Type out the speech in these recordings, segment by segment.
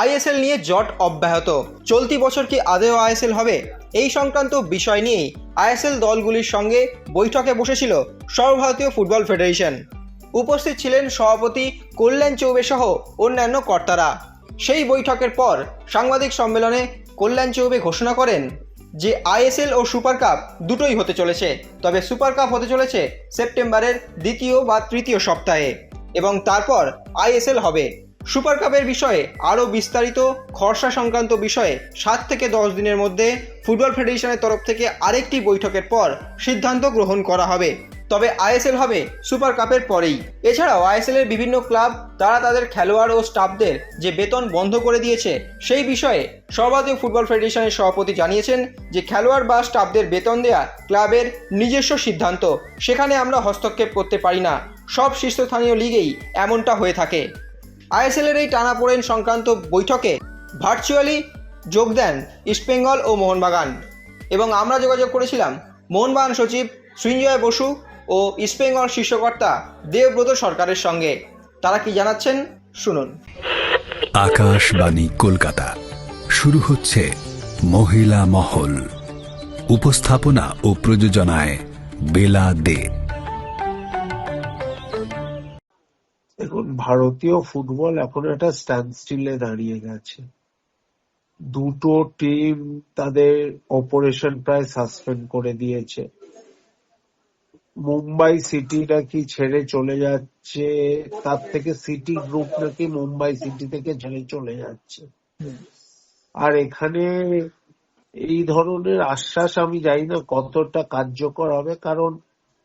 ISL নিয়ে জট অব্যাহত। চলতি বছর কি আদেও আইএসএল হবে? এই সংক্রান্ত বিষয় নিয়েই আইএসএল দলগুলির সঙ্গে বৈঠকে বসেছিল সর্বভারতীয় ফুটবল ফেডারেশন। উপস্থিত ছিলেন সভাপতি কল্যাণ চৌবে সহ অন্যান্য কর্তারা। সেই বৈঠকের পর সাংবাদিক সম্মেলনে কল্যাণ চৌবে ঘোষণা করেন যে আইএসএল ও সুপার কাপ দুটোই হতে চলেছে। তবে সুপার কাপ হতে চলেছে সেপ্টেম্বরের দ্বিতীয় বা তৃতীয় সপ্তাহে এবং তারপর আইএসএল হবে। সুপার কাপের বিষয়ে আরও বিস্তারিত খরচা সংক্রান্ত বিষয়ে সাত থেকে দশ দিনের মধ্যে ফুটবল ফেডারেশনের তরফ থেকে আরেকটি বৈঠকের পর সিদ্ধান্ত গ্রহণ করা হবে। তবে আইএসএল হবে সুপার কাপের পরেই। এছাড়াও আইএসএল এর বিভিন্ন ক্লাব, তারা তাদের খেলোয়াড় ও স্টাফদের যে বেতন বন্ধ করে দিয়েছে, সেই বিষয়ে সর্বাধিক ফুটবল ফেডারেশনের সভাপতি জানিয়েছেন যে খেলোয়াড় বা স্টাফদের বেতন দেওয়া ক্লাবের নিজস্ব সিদ্ধান্ত। সেখানে আমরা হস্তক্ষেপ করতে পারি না। সব শীর্ষস্থানীয় লিগেই এমনটা হয়ে থাকে। আইএসএল এর এই টানাপোড়েন সংক্রান্ত বৈঠকে ভার্চুয়ালি যোগ দেন ইস্টবেঙ্গল ও মোহনবাগান। এবং আমরা যোগাযোগ করেছিলাম মোহনবাগান সচিব সৃঞ্জয় বসু ও ইস্টবেঙ্গল শীর্ষকর্তা দেবব্রত সরকারের সঙ্গে। তারা কি জানাচ্ছেন? শুনুন। আকাশবাণী কলকাতা। শুরু হচ্ছে মহিলা মহল। উপস্থাপনা ও প্রযোজনায় বেলা দে ভারতীয় ফুটবল এখন একটা স্ট্যান্ড স্টিলে দাঁড়িয়ে গেছে। দুটো টিম তাদের অপারেশন প্রায় সাসপেন্ড করে দিয়েছে। মুম্বাই সিটি নাকি ছেড়ে চলে যাচ্ছে, তার থেকে সিটি গ্রুপ নাকি মুম্বাই সিটি থেকে ছেড়ে চলে যাচ্ছে। আর এখানে এই ধরনের আশ্বাস আমি জানি না কতটা কার্যকর হবে, কারণ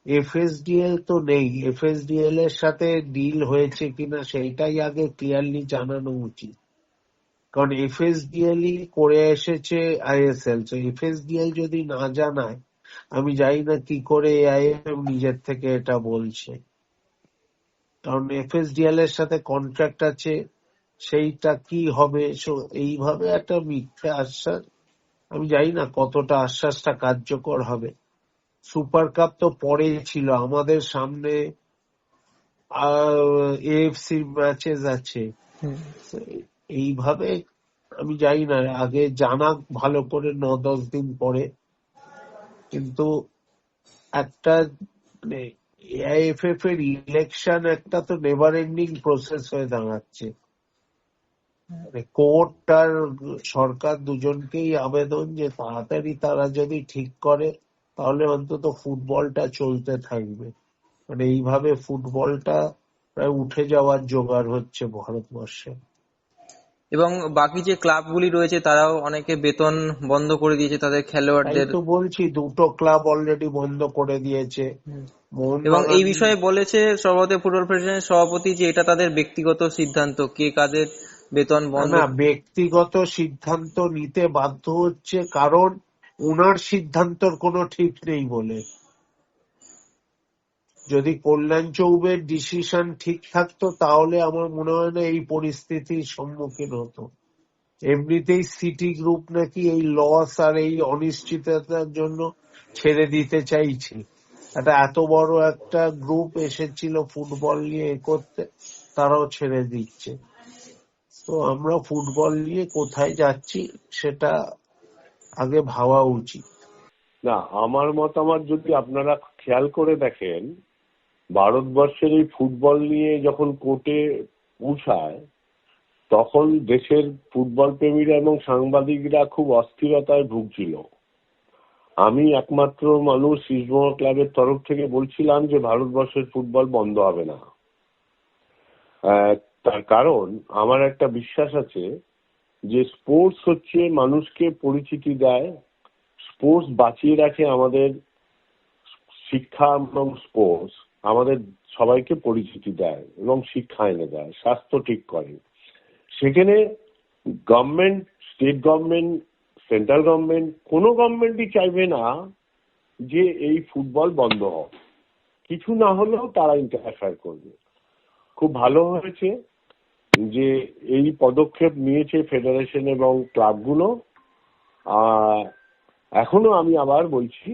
এফএসডিএল তো নেই। এফএসডিএল এর সাথে ডিল হয়েছে কিনা সেইটাই আগে ক্লিয়ারলি জানানো উচিত। কারণ এফএসডিএল করে এসেছে আইএসএল এফএসডিএল যদি না জানায়, আমি জানি না কি করে আইএফএম নিজের থেকে এটা বলছে। কারণ এফএসডিএল এর সাথে কন্ট্রাক্ট আছে, সেইটা কি হবে? এইভাবে একটা মিথ্যে আশ্বাস, আমি জানি না কতটা আশ্বাসটা কার্যকর হবে। সুপার কাপ তো পরেই ছিল। আমাদের সামনে এএফসি ম্যাচেস আছে। এইভাবে আমি জানি না আগে জানা ভালো করে ন দশ দিন পরে। কিন্তু একটা মানে এআইএফএফ এর ইলেকশন একটা তো নেভার এন্ডিং প্রসেস হয়ে দাঁড়াচ্ছে। মানে কোর্ট আর সরকার দুজনকেই আবেদন যে তাড়াতাড়ি তারা যদি ঠিক করে তাহলে অন্তত ফুটবলটা চলতে থাকবে। মানে এইভাবে ফুটবলটা প্রায় উঠে যাওয়ার জোগাড় হচ্ছে ভারতবর্ষে। এবং বাকি যে ক্লাবগুলি রয়েছে তারাও অনেকে বেতন বন্ধ করে দিয়েছে তাদের খেলোয়াড়দের। তো বলছি দুটো ক্লাব অলরেডি বন্ধ করে দিয়েছে। এবং এই বিষয়ে বলেছে সর্বভারতীয় ফুটবল ফেডারেশনের সভাপতি যে এটা তাদের ব্যক্তিগত সিদ্ধান্ত কে কাদের বেতন বন্ধ না ব্যক্তিগত সিদ্ধান্ত নিতে বাধ্য হচ্ছে কারণ ওনার সিদ্ধান্তর কোনো ঠিক নেই বলে। যদি কল্যাণ চৌবের ডিসিশন ঠিক থাকতো, তাহলে আমার মনে হয় না এই পরিস্থিতির সম্মুখীন হতো। এমনিতেই সিটি গ্রুপ নাকি এই লস আর এই অনিশ্চয়তার জন্য ছেড়ে দিতে চাইছে। একটা এত বড় একটা গ্রুপ এসেছিল ফুটবল নিয়ে করতে, তারাও ছেড়ে দিচ্ছে। তো আমরা ফুটবল নিয়ে কোথায় যাচ্ছি, সেটা আগে ভাবা উচিত। না, আমার মতামত যদি আপনারা খেয়াল করে দেখেন, ভারতবর্ষের এই ফুটবল নিয়ে যখন কোর্টে পৌঁছায় তখন দেশের ফুটবল প্রেমীরা এবং সাংবাদিকরা খুব অস্থিরতায় ভুগছিল। আমি একমাত্র মানুষ ইস্টবেঙ্গল ক্লাবের তরফ থেকে বলছিলাম যে, ভারতবর্ষের ফুটবল বন্ধ হবে না। তার কারণ, আমার একটা বিশ্বাস আছে যে স্পোর্টস হচ্ছে, মানুষকে পরিচিতি দেয় স্পোর্টস বাঁচিয়ে রাখে আমাদের শিক্ষা এবং স্পোর্টস আমাদের সবাইকে পরিচিতি দেয় এবং শিক্ষা এনে দেয়, স্বাস্থ্য ঠিক করে। সেখানে government state government central government কোনো গভর্নমেন্টই চাইবে না যে এই ফুটবল বন্ধ হোক। কিছু না হলেও তারা ইন্টারফেয়ার করবে। খুব ভালো হয়েছে। যে এই পদক্ষেপ নিয়েছে ফেডারেশন এবং ক্লাবগুলো এখনও আমি আবার বলছি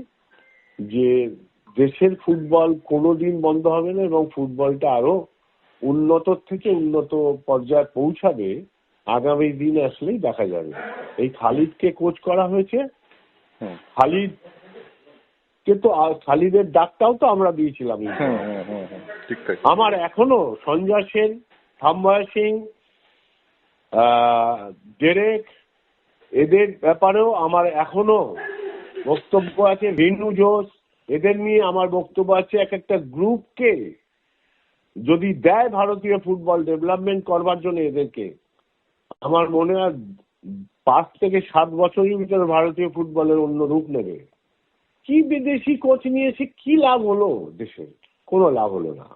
যে দেশের ফুটবল কোনোদিন বন্ধ হবে না এবং ফুটবলটা আরও উন্নত থেকে উন্নত পর্যায়ে পৌঁছাবে আগামী দিন আসলেই দেখা যাবে। এই খালিদকে কোচ করা হয়েছে। হুম। খালিদ কে তো খালিদের ডাকটাও তো আমরা দিয়েছিলাম। হুম ঠিক আমার এখনও সঞ্জয় সেন থাম্বয় সিং ডেরেক, এদের ব্যাপারেও আমার এখনও বক্তব্য আছে। ভিন্নু জোস এদের নিয়ে আমার বক্তব্য আছে এক একটা গ্রুপকে যদি দেয় ভারতীয় ফুটবল ডেভেলপমেন্ট করবার জন্য এদেরকে। আমার মনে হয় পাঁচ থেকে সাত বছরের ভিতরে ভারতীয় ফুটবলের অন্য রূপ নেবে। কি বিদেশি কোচ নিয়ে এসে কি লাভ হলো দেশের কোনো লাভ হলো না।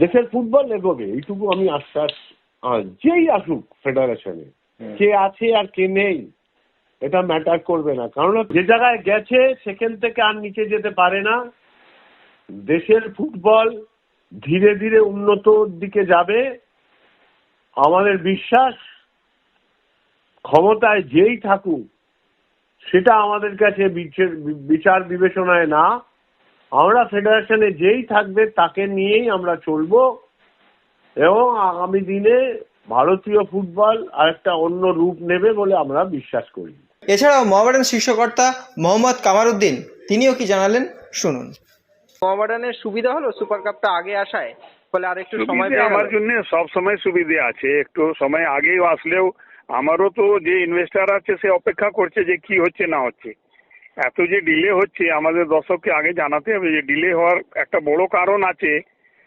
দেশের ফুটবল এগোবে এইটুকু আমি আশ্বাস যেই আসুক ফেডারেশনে। কে আছে আর কে নেই এটা ম্যাটার করবে না। কারণ যে জায়গায় গেছে সেখান থেকে আর নিচে যেতে পারে না। দেশের ফুটবল ধীরে ধীরে উন্নতর দিকে যাবে। আমাদের বিশ্বাস ক্ষমতায় যেই থাকুক সেটা আমাদের কাছে বিচার- বিচার বিবেচনায় না। আমরা ফেডারেশনে যেই থাকবে তাকে নিয়েই আমরা চলবো। এবং আগামী দিনে ভারতীয় ফুটবল আরেকটা অন্য রূপ নেবে বলে আমরা বিশ্বাস করি। এছাড়াও মোহামেডান শীর্ষকর্তা মোহাম্মদ কামারুদ্দিন তিনিও কি জানালেন? শুনুন। মোহামেডানের সুবিধা হলো সুপার কাপটা আগে আসায় ফলে আর একটু সময় আমার জন্য সব সময় সুবিধে আছে একটু সময় আগেই আসলেও আমারও তো যে ইনভেস্টার আছে সে অপেক্ষা করছে যে কি হচ্ছে না হচ্ছে। এত যে ডিলে হচ্ছে, আমাদের দর্শককে আগে জানাতে হবে যে ডিলে হওয়ার একটা বড় কারণ আছে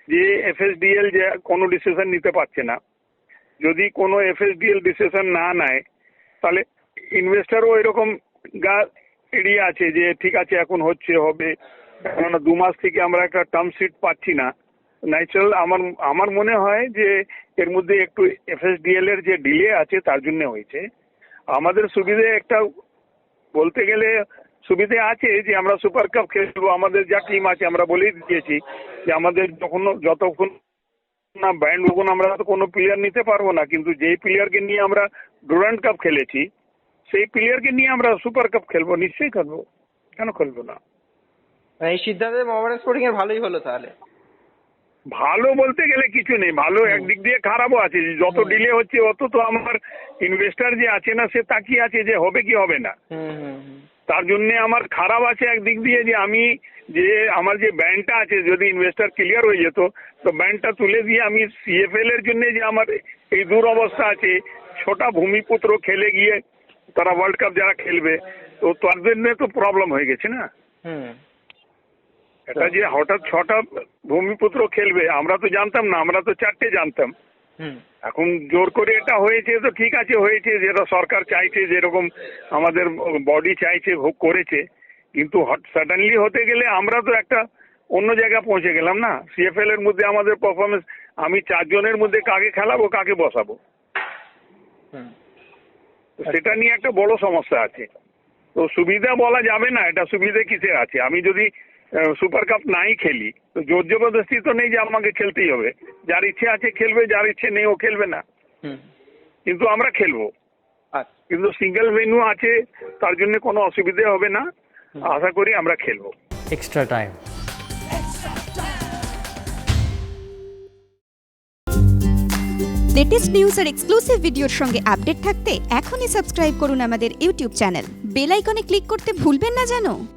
যে এফএসডিএল যে কোনো ডিসিশন নিতে পারছে না। যদি কোনো এফএসডিএল ডিসিশন না নেয়, তাহলে ইনভেস্টারও এরকম গা এড়িয়ে আছে যে ঠিক আছে, এখন হচ্ছে, হবে। কেননা দু মাস থেকে আমরা একটা টার্ম শিট পাচ্ছি না। ন্যাচারাল আমার আমার মনে হয় যে এর মধ্যে একটু এফএসডিএল এর যে ডিলে আছে, তার জন্য হয়েছে। আমাদের সুবিধে একটা বলতে গেলে সুবিধে আছে যে আমরা সুপার কাপ খেলব আমাদের যা টিম আছে আমরা বলেই দিয়েছি যে আমাদের যখন যতক্ষণ না ব্যান্ড তখন আমরা তো কোনো প্লেয়ার নিতে পারব না। কিন্তু যেই প্লেয়ারকে নিয়ে আমরা ডুরান্ড কাপ খেলেছি সেই প্লেয়ারকে নিয়ে আমরা সুপার কাপ খেলব নিশ্চয়ই খেলব। কেন খেলব না? এই সিদ্ধান্তে মোহামেডান স্পোর্টিং এর ভালোই হলো তাহলে। ভালো বলতে গেলে কিছু নেই ভালো একদিক দিয়ে খারাপও আছে। যত ডিলে হচ্ছে অত তো আমার ইনভেস্টার যে আছে না সে তাকিয়ে আছে যে হবে কি হবে না। তার জন্য আমার খারাপ আছে একদিক দিয়ে যে আমি যে আমার যে ব্যান্ডটা আছে যদি ইনভেস্টার ক্লিয়ার হয়ে যেত তো ব্যান্ডটা তুলে দিয়ে আমি সিএফএল এর জন্য যে আমার এই দুরবস্থা আছে ছোটা ভূমিপুত্র খেলে গিয়ে তারা ওয়ার্ল্ড কাপ যারা খেলবে তো তার জন্য তো প্রবলেম হয়ে গেছে না? হুম। এটা যে হঠাৎ ছটা ভূমিপুত্র খেলবে আমরা তো জানতাম না আমরা তো চারটে জানতাম। এখন জোর করে এটা হয়েছে তো ঠিক আছে হয়েছে যেটা সরকার চাইছে যেরকম আমাদের বডি চাইছে হোক করেছে কিন্তু সাডেনলি হতে গেলে আমরা তো একটা অন্য জায়গায় পৌঁছে গেলাম না? সিএফএল এর মধ্যে আমাদের পারফরমেন্স আমি চারজনের মধ্যে কাকে খেলাবো কাকে বসাবো? হুম। সেটা নিয়ে একটা বড় সমস্যা আছে। তো সুবিধা বলা যাবে না এটা সুবিধা কিসের আছে? আমি যদি সুপার কাপ নাই খেলি। তো জোর জবরদস্তি তো নেই যে আমাকে খেলতেই হবে। যার ইচ্ছে আছে খেলবে যার ইচ্ছে নেই ও খেলবে না। হুম। কিন্তু আমরা খেলব। আচ্ছা। কিন্তু সিঙ্গেল ভেন্যু আছে তার জন্য কোনো অসুবিধে হবে না। আশা করি আমরা খেলব। Extra time. লেটেস্ট নিউজ আর এক্সক্লুসিভ ভিডিওর সঙ্গে আপডেট থাকতে এখনই সাবস্ক্রাইব করুন আমাদের ইউটিউব চ্যানেল বেল আইকনে ক্লিক করতে ভুলবেন না জানো